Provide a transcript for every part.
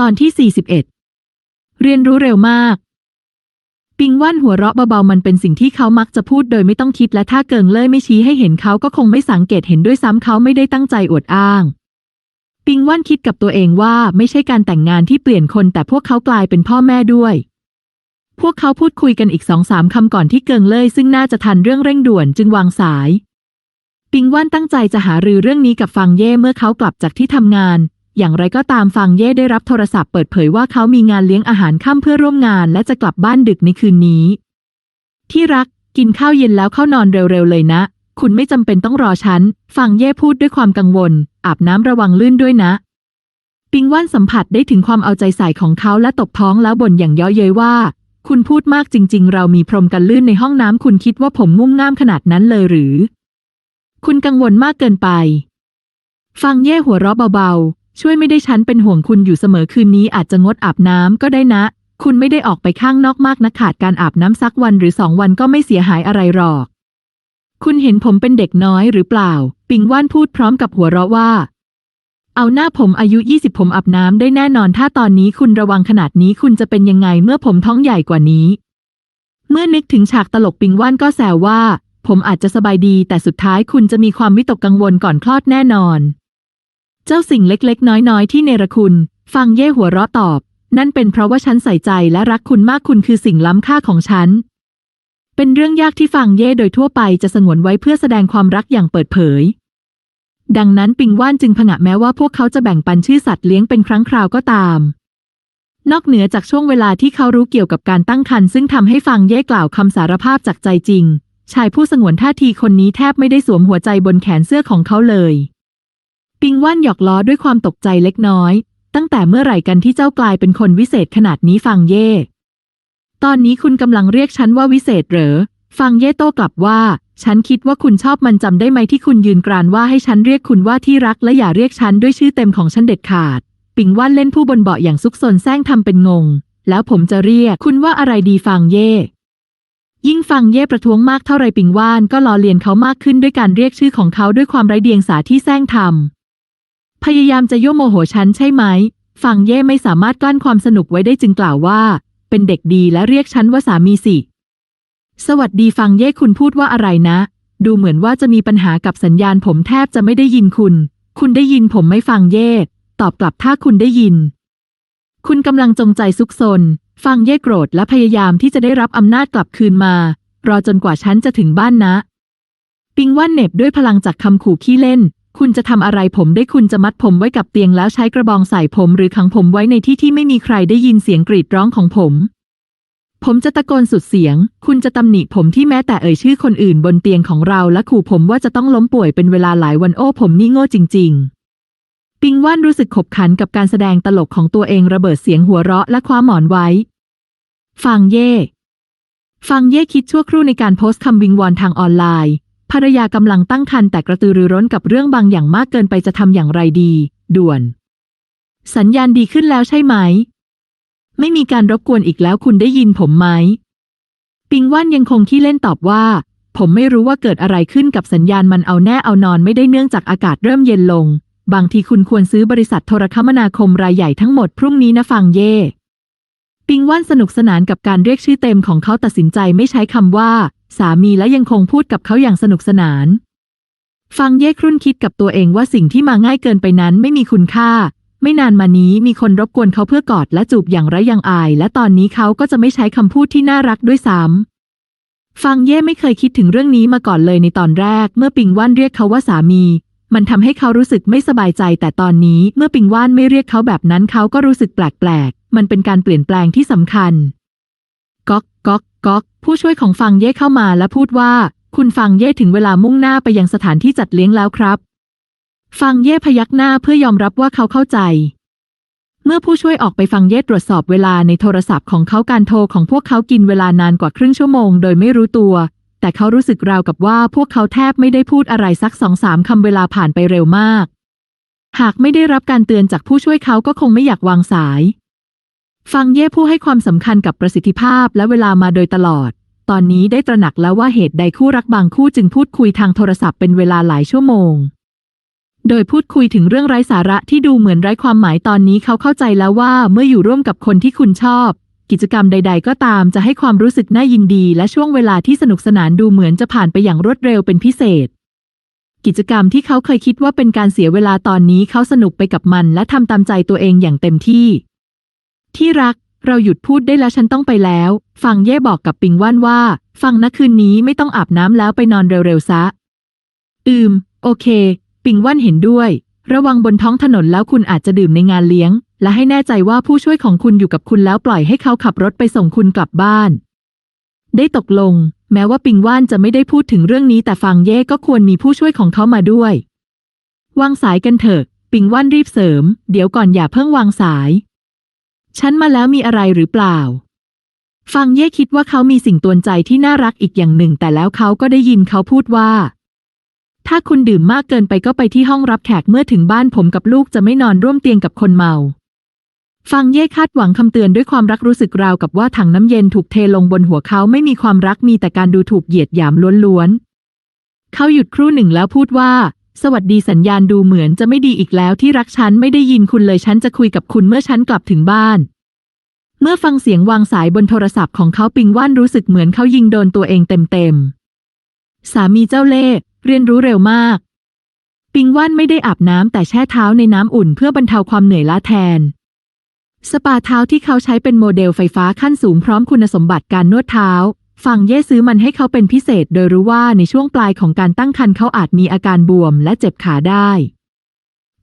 ตอนที่ 41 เรียนรู้เร็วมาก ปิงว่านหัวเราะเบาๆมันเป็นสิ่งที่เขามักจะพูดโดยไม่ต้องคิดและถ้าเกิงเล่ยไม่ชี้ให้เห็นเขาก็คงไม่สังเกตเห็นด้วยซ้ำเขาไม่ได้ตั้งใจอวดอ้าง ปิงว่านคิดกับตัวเองว่าไม่ใช่การแต่งงานที่เปลี่ยนคนแต่พวกเขากลายเป็นพ่อแม่ด้วย พวกเขาพูดคุยกันอีกสองสามคำก่อนที่เกิงเล่ยซึ่งน่าจะทันเรื่องเร่งด่วนจึงวางสาย ปิงว่านตั้งใจจะหารือเรื่องนี้กับฟังเย่เมื่อเขากลับจากที่ทำงาน อย่างไรก็ตามฟังเย่ได้รับโทรศัพท์เปิดเผยว่าเขามีงานเลี้ยงอาหารค่ำเพื่อร่วมงาน และจะกลับบ้านดึกในคืนนี้ ที่รักกินข้าวเย็นแล้วเข้านอนเร็วๆเลยนะ คุณไม่จำเป็นต้องรอฉัน ฟังเย่พูดด้วยความกังวล อาบน้ำระวังลื่นด้วยนะ ปิงว่านสัมผัสได้ถึงความเอาใจใส่ของเขาและตบท้องแล้วบ่นอย่างเย้อเย้ยว่า คุณพูดมากจริง ๆ เรามีพรมกันลื่นในห้องน้ำคุณคิดว่าผมงุ่มง่ามขนาดนั้นเลยหรือ คุณกังวลมากเกินไป ฟังเย่หัวเราะเบาๆ ช่วยไม่ได้ฉันเป็นห่วงคุณอยู่เสมอคืนนี้อาจจะงดอาบน้ำก็ได้นะ คุณไม่ได้ออกไปข้างนอกมากนะขาดการอาบน้ำสักวันหรือสองวันก็ไม่เสียหายอะไรหรอก คุณเห็นผมเป็นเด็กน้อยหรือเปล่า ปิงว่านพูดพร้อมกับหัวเราะว่า เอาหน้าผมอายุ 20 ผมอาบน้ำได้แน่นอน ถ้าตอนนี้คุณระวังขนาดนี้คุณจะเป็นยังไงเมื่อผมท้องใหญ่กว่านี้ เมื่อนึกถึงฉากตลกปิงว่านก็แซวว่า ผมอาจจะสบายดี แต่สุดท้ายคุณจะมีความวิตกกังวลก่อนคลอดแน่นอน เจ้าสิ่งเล็กๆ น้อยๆ ที่เนรคุณ ฟังเย่หัวเราะตอบ นั่นเป็นเพราะว่าฉันใส่ใจและรักคุณมากคุณคือสิ่งล้ำค่าของฉัน เป็นเรื่องยากที่ฟังเย่โดยทั่วไปจะสงวนไว้เพื่อแสดงความรักอย่างเปิดเผย ดังนั้นปิงว่านจึงผงะแม้ว่าพวกเขาจะแบ่งปันชื่อสัตว์เลี้ยงเป็นครั้งคราวก็ตาม นอกเหนือจากช่วงเวลาที่เขารู้เกี่ยวกับการตั้งครรภ์ซึ่งทำให้ฟังเย่กล่าวคำสารภาพจากใจจริง ชายผู้สงวนท่าทีคนนี้แทบไม่ได้สวมหัวใจบนแขนเสื้อของเขาเลย ปิงว่านหยอกล้อด้วยความตกใจเล็กน้อย ตั้งแต่เมื่อไหร่กันที่เจ้ากลายเป็นคนวิเศษขนาดนี้ฟังเย่ ตอนนี้คุณกำลังเรียกฉันว่าวิเศษเหรอ ฟังเย่โต้กลับว่า ฉันคิดว่าคุณชอบมันจำได้ไหมที่คุณยืนกรานว่าให้ฉันเรียกคุณว่าที่รักและอย่าเรียกฉันด้วยชื่อเต็มของฉันเด็ดขาด ปิงว่านเล่นผู้บนเบาะอย่างซุกซนแซงทำเป็นงง แล้วผมจะเรียกคุณว่าอะไรดีฟังเย่ยิ่งฟังเย่ประท้วงมากเท่าไรปิงว่านก็ล้อเลียนเขามากขึ้นด้วยการเรียกชื่อของเขาด้วยความไร้เดียงสาที่แซงทำ พยายามจะยั่วโมโหฉันใช่ไหม ฟังเย่ไม่สามารถกลั้นความสนุกไว้ได้จึงกล่าวว่า เป็นเด็กดีและเรียกฉันว่าสามีสิ สวัสดีฟังเย่คุณพูดว่าอะไรนะ ดูเหมือนว่าจะมีปัญหากับสัญญาณผมแทบจะไม่ได้ยินคุณ คุณได้ยินผมไม่ฟังเย่ ตอบกลับถ้าคุณได้ยิน คุณกำลังจงใจซุกซน ฟังเย่โกรธและพยายามที่จะได้รับอำนาจกลับคืนมา รอจนกว่าฉันจะถึงบ้านนะ ปิงว่านเหน็บด้วยพลังจากคำขู่ขี้เล่น คุณจะทำอะไรผมได้คุณจะมัดผมไว้กับเตียงแล้วใช้กระบองใส่ผมหรือขังผมไว้ในที่ที่ไม่มีใครได้ยินเสียงกรีดร้องของผม ผมจะตะโกนสุดเสียง คุณจะตำหนิผมที่แม้แต่เอ่ยชื่อคนอื่นบนเตียงของเราและขู่ผมว่าจะต้องล้มป่วยเป็นเวลาหลายวันโอ้ผมนี่โง่จริง ๆ ปิงว่านรู้สึกขบขันกับการแสดงตลกของตัวเองระเบิดเสียงหัวเราะและคว้าหมอนไว้ ฟังเย่ฟังเย่คิดชั่วครู่ในการโพสต์คำวิงวอนทางออนไลน์ ภรรยากำลังตั้งครรภ์แต่กระตือรือร้นกับเรื่องบางอย่างมากเกินไปจะทำอย่างไรดี ด่วน สัญญาณดีขึ้นแล้วใช่ไหม ไม่มีการรบกวนอีกแล้วคุณได้ยินผมไหม ปิงว่านยังคงขี้เล่นตอบว่า ผมไม่รู้ว่าเกิดอะไรขึ้นกับสัญญาณมันเอาแน่เอานอนไม่ได้เนื่องจากอากาศเริ่มเย็นลง บางทีคุณควรซื้อบริษัทโทรคมนาคมรายใหญ่ทั้งหมดพรุ่งนี้นะฟังเย่ปิงว่านสนุกสนานกับการเรียกชื่อเต็มของเขาตัดสินใจไม่ใช้คำว่า สามีและยังคงพูดกับเขาอย่างสนุกสนาน ฟังเย่ครุ่นคิดกับตัวเองว่าสิ่งที่มาง่ายเกินไปนั้นไม่มีคุณค่า ไม่นานมานี้มีคนรบกวนเขาเพื่อกอดและจูบอย่างไร้ยังอาย และตอนนี้เขาก็จะไม่ใช้คำพูดที่น่ารักด้วยซ้ำฟังเย่ไม่เคยคิดถึงเรื่องนี้มาก่อนเลยในตอนแรก เมื่อปิงว่านเรียกเขาว่าสามี มันทำให้เขารู้สึกไม่สบายใจ แต่ตอนนี้เมื่อปิงว่านไม่เรียกเขาแบบนั้นเขาก็รู้สึกแปลกๆ มันเป็นการเปลี่ยนแปลงที่สำคัญ ก๊อกก๊อกก๊อก ผู้ช่วยของฟังเย่เข้ามาและพูดว่า คุณฟังเย่ถึงเวลามุ่งหน้าไปยังสถานที่จัดเลี้ยงแล้วครับ ฟังเย่พยักหน้าเพื่อยอมรับว่าเขาเข้าใจ เมื่อผู้ช่วยออกไปฟังเย่ตรวจสอบเวลาในโทรศัพท์ของเขาการโทรของพวกเขากินเวลานานกว่าครึ่งชั่วโมงโดยไม่รู้ตัว แต่เขารู้สึกราวกับว่าพวกเขาแทบไม่ได้พูดอะไรสักสองสามคำเวลาผ่านไปเร็วมาก หากไม่ได้รับการเตือนจากผู้ช่วยเขาก็คงไม่อยากวางสาย ฟังเย่ผู้ให้ความสำคัญกับประสิทธิภาพและเวลามาโดยตลอด ตอนนี้ได้ตระหนักแล้วว่าเหตุใดคู่รักบางคู่จึงพูดคุยทางโทรศัพท์เป็นเวลาหลายชั่วโมง โดยพูดคุยถึงเรื่องไร้สาระที่ดูเหมือนไร้ความหมายตอนนี้เขาเข้าใจแล้วว่าเมื่ออยู่ร่วมกับคนที่คุณชอบ กิจกรรมใด ๆ ก็ตามจะให้ความรู้สึกน่ายินดี และช่วงเวลาที่สนุกสนานดูเหมือนจะผ่านไปอย่างรวดเร็วเป็นพิเศษกิจกรรมที่เขาเคยคิดว่าเป็นการเสียเวลาตอนนี้เขาสนุกไปกับมัน และทำตามใจตัวเองอย่างเต็มที่ ที่รัก เราหยุดพูดได้แล้วฉันต้องไปแล้ว ฟังเย่บอกกับปิงว่านว่า ฟังนะคืนนี้ไม่ต้องอาบน้ำแล้วไปนอนเร็วๆซะ อืม โอเค ปิงว่านเห็นด้วย ระวังบนท้องถนนแล้วคุณอาจจะดื่มในงานเลี้ยง และให้แน่ใจว่าผู้ช่วยของคุณอยู่กับคุณแล้วปล่อยให้เขาขับรถไปส่งคุณกลับบ้าน ได้ตกลง แม้ว่าปิงว่านจะไม่ได้พูดถึงเรื่องนี้แต่ฟังเย่ก็ควรมีผู้ช่วยของเขามาด้วย วางสายกันเถอะ ปิงว่านรีบเสริม เดี๋ยวก่อนอย่าเพิ่งวางสาย ฉันมาแล้วมีอะไรหรือเปล่า ฟังเย่คิดว่าเขามีสิ่งตวนใจที่น่ารักอีกอย่างหนึ่ง แต่แล้วเขาก็ได้ยินเขาพูดว่า ถ้าคุณดื่มมากเกินไปก็ไปที่ห้องรับแขกเมื่อถึงบ้านผมกับลูกจะไม่นอนร่วมเตียงกับคนเมา ฟังเย่คาดหวังคำเตือนด้วยความรักรู้สึกราวกับว่าถังน้ำเย็นถูกเทลงบนหัวเขาไม่มีความรักมีแต่การดูถูกเหยียดหยามล้วนๆเขาหยุดครู่หนึ่งแล้วพูดว่า สวัสดีสัญญาณดูเหมือนจะไม่ดีอีกแล้วที่รักฉันไม่ได้ยินคุณเลยฉันจะคุยกับคุณเมื่อฉันกลับถึงบ้าน เมื่อฟังเสียงวางสายบนโทรศัพท์ของเขาปิงว่านรู้สึกเหมือนเขายิงโดนตัวเองเต็มๆ สามีเจ้าเล่ห์เรียนรู้เร็วมาก ปิงว่านไม่ได้อาบน้ำแต่แช่เท้าในน้ำอุ่นเพื่อบรรเทาความเหนื่อยล้าแทน สปาเท้าที่เขาใช้เป็นโมเดลไฟฟ้าขั้นสูงพร้อมคุณสมบัติการนวดเท้า ฟังเย่ซื้อมันให้เขาเป็นพิเศษ โดยรู้ว่าในช่วงปลายของการตั้งครรภ์เขาอาจมีอาการบวมและเจ็บขาได้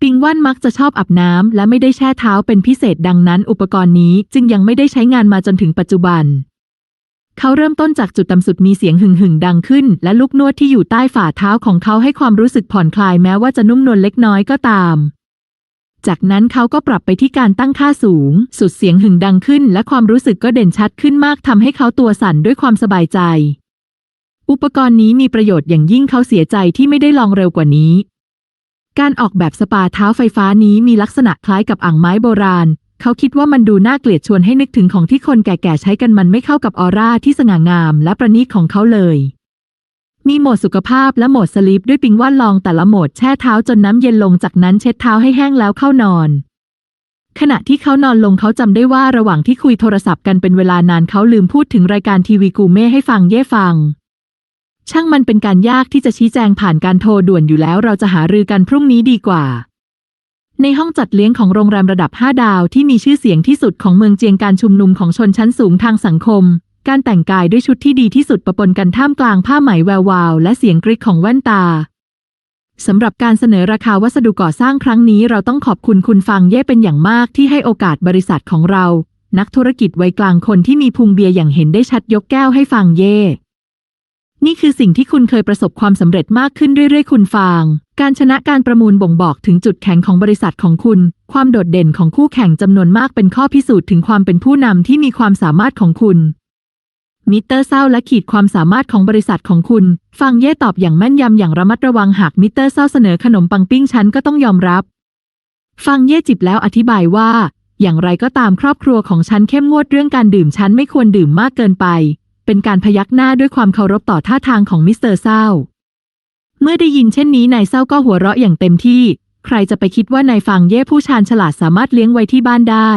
ปิงว่านมักจะชอบอาบน้ำและไม่ได้แช่เท้าเป็นพิเศษดังนั้น อุปกรณ์นี้จึงยังไม่ได้ใช้งานมาจนถึงปัจจุบัน เขาเริ่มต้นจากจุดต่ำสุดมีเสียงหึ่งหึ่งดังขึ้น และลูกนวดที่อยู่ใต้ฝ่าเท้าของเขาให้ความรู้สึกผ่อนคลายแม้ว่าจะนุ่มนวลเล็กน้อยก็ตาม จากนั้นเขาก็ปรับไปที่การตั้งค่าสูง สุดเสียงหึ่งดังขึ้น และความรู้สึกก็เด่นชัดขึ้นมากทำให้เขาตัวสั่นด้วยความสบายใจ อุปกรณ์นี้มีประโยชน์อย่างยิ่งเขาเสียใจที่ไม่ได้ลองเร็วกว่านี้ การออกแบบสปาเท้าไฟฟ้านี้มีลักษณะคล้ายกับอ่างไม้โบราณ เขาคิดว่ามันดูน่าเกลียดชวนให้นึกถึงของที่คนแก่ๆใช้กันมันไม่เข้ากับออร่าที่สง่างาม และประณีตของเขาเลย มีโหมดสุขภาพและโหมดสลีปด้วยปิงว่านลองแต่ละโหมดแช่เท้าจนน้ำเย็นลงจากนั้นเช็ดเท้าให้แห้งแล้วเข้านอน ขณะที่เขานอนลงเขาจำได้ว่าระหว่างที่คุยโทรศัพท์กันเป็นเวลานานเขาลืมพูดถึงรายการทีวีกูเม่ให้ฟังเย่ฟัง ช่างมันเป็นการยากที่จะชี้แจงผ่านการโทรด่วนอยู่แล้วเราจะหารือกันพรุ่งนี้ดีกว่า ในห้องจัดเลี้ยงของโรงแรมระดับ 5 ดาวที่มีชื่อเสียงที่สุดของเมืองเจียงการชุมนุมของชนชั้นสูงทางสังคม การแต่งกายด้วยชุดที่ดีที่สุดปะปนกันท่ามกลางผ้าไหมแวววาว และเสียงกริกของแว่นตาสำหรับการเสนอราคาวัสดุก่อสร้างครั้งนี้เราต้องขอบคุณคุณฟังเย่เป็นอย่างมากที่ให้โอกาสบริษัทของเรา นักธุรกิจวัยกลางคนที่มีพุงเบียร์อย่างเห็นได้ชัดยกแก้วให้ฟังเย่นี่คือสิ่งที่คุณเคยประสบความสำเร็จมากขึ้นเรื่อยๆ คุณฟาง การชนะการประมูลบ่งบอกถึงจุดแข็งของบริษัทของคุณ ความโดดเด่นของคู่แข่งจำนวนมากเป็นข้อพิสูจน์ถึงความเป็นผู้นำที่มีความสามารถของคุณ มิเตอร์เศร้าและขีดความสามารถของบริษัทของคุณ ฟังเย่ตอบอย่างแม่นยำอย่างระมัดระวังหากมิเตอร์เศร้าเสนอขนมปังปิ้งฉันก็ต้องยอมรับ ฟังเย่จิบแล้วอธิบายว่า อย่างไรก็ตามครอบครัวของฉันเข้มงวดเรื่องการดื่มฉันไม่ควรดื่มมากเกินไป เป็นการพยักหน้าด้วยความเคารพต่อท่าทางของมิสเตอร์เศร้า เมื่อได้ยินเช่นนี้นายเศร้าก็หัวเราะอย่างเต็มที่ ใครจะไปคิดว่านายฟังเย่ผู้ชาญฉลาดสามารถเลี้ยงไว้ที่บ้านได้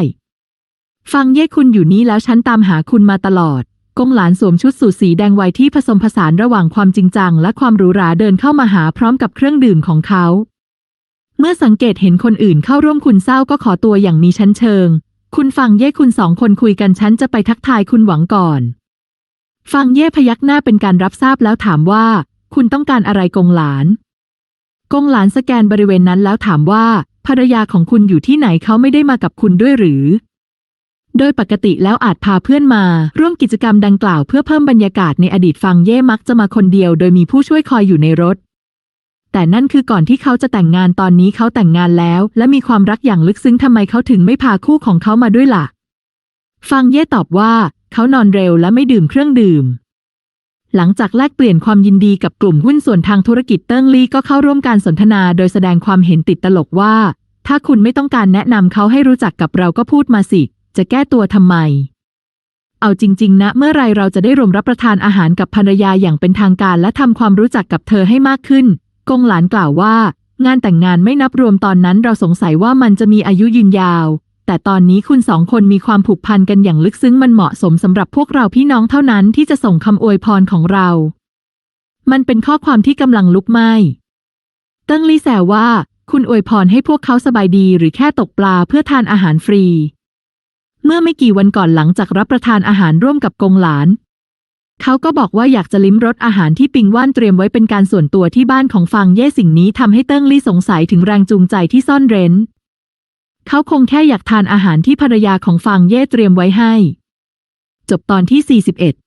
ฟังเย่คุณอยู่นี่แล้วฉันตามหาคุณมาตลอด กงหลานสวมชุดสูทสีแดงวัยที่ผสมผสานระหว่างความจริงจัง และความหรูหราเดินเข้ามาหาพร้อมกับเครื่องดื่มของเขา เมื่อสังเกตเห็นคนอื่นเข้าร่วมคุณเศร้าก็ขอตัวอย่างมีชั้นเชิง คุณฟังเย่คุณสองคนคุยกันฉันจะไปทักทายคุณหวังก่อน ฟังเย่พยักหน้าเป็นการรับทราบแล้วถามว่า คุณต้องการอะไรกงหลาน กงหลานสแกนบริเวณนั้นแล้วถามว่าภรรยาของคุณอยู่ที่ไหนเขาไม่ได้มากับคุณด้วยหรือ โดยปกติแล้วอาจพาเพื่อนมา ร่วมกิจกรรมดังกล่าวเพื่อเพิ่มบรรยากาศในอดีตฟังเย่มักจะมาคนเดียวโดยมีผู้ช่วยคอยอยู่ในรถ แต่นั่นคือก่อนที่เขาจะแต่งงานตอนนี้เขาแต่งงานแล้ว และมีความรักอย่างลึกซึ้งทำไมเขาถึงไม่พาคู่ของเขามาด้วยล่ะ ฟังเย่ตอบว่า เขานอนเร็วและไม่ดื่มเครื่องดื่ม หลังจากแลกเปลี่ยนความยินดีกับกลุ่มหุ้นส่วนทางธุรกิจเติ้งลี่ก็เข้าร่วมการสนทนาโดยแสดงความเห็นติดตลกว่า ถ้าคุณไม่ต้องการแนะนำเขาให้รู้จักกับเราก็พูดมาสิ จะแก้ตัวทำไม เอาจริง ๆ นะ เมื่อไรเราจะได้รวมรับประทานอาหารกับภรรยาอย่างเป็นทางการและทำความรู้จักกับเธอให้มากขึ้น กงหลานกล่าวว่า งานแต่งงานไม่นับรวมตอนนั้นเราสงสัยว่ามันจะมีอายุยืนยาว แต่ตอนนี้คุณสองคนมีความผูกพันกันอย่างลึกซึ้งมันเหมาะสมสำหรับพวกเราพี่น้องเท่านั้นที่จะส่งคำอวยพรของเรา มันเป็นข้อความที่กำลังลุกไหม้เติ้งลี่แซวว่า คุณอวยพรให้พวกเขาสบายดีหรือแค่ตกปลาเพื่อทานอาหารฟรี เมื่อไม่กี่วันก่อนหลังจากรับประทานอาหารร่วมกับกงหลาน เขาก็บอกว่าอยากจะลิ้มรสอาหารที่ปิงว่านเตรียมไว้เป็นการส่วนตัวที่บ้านของฟางเย่สิ่งนี้ทำให้เติ้งลี่สงสัยถึงแรงจูงใจที่ซ่อนเร้น เขาคงแค่อยากทานอาหารที่ภรรยาของฟางเย่เตรียมไว้ให้ จบตอนที่ 41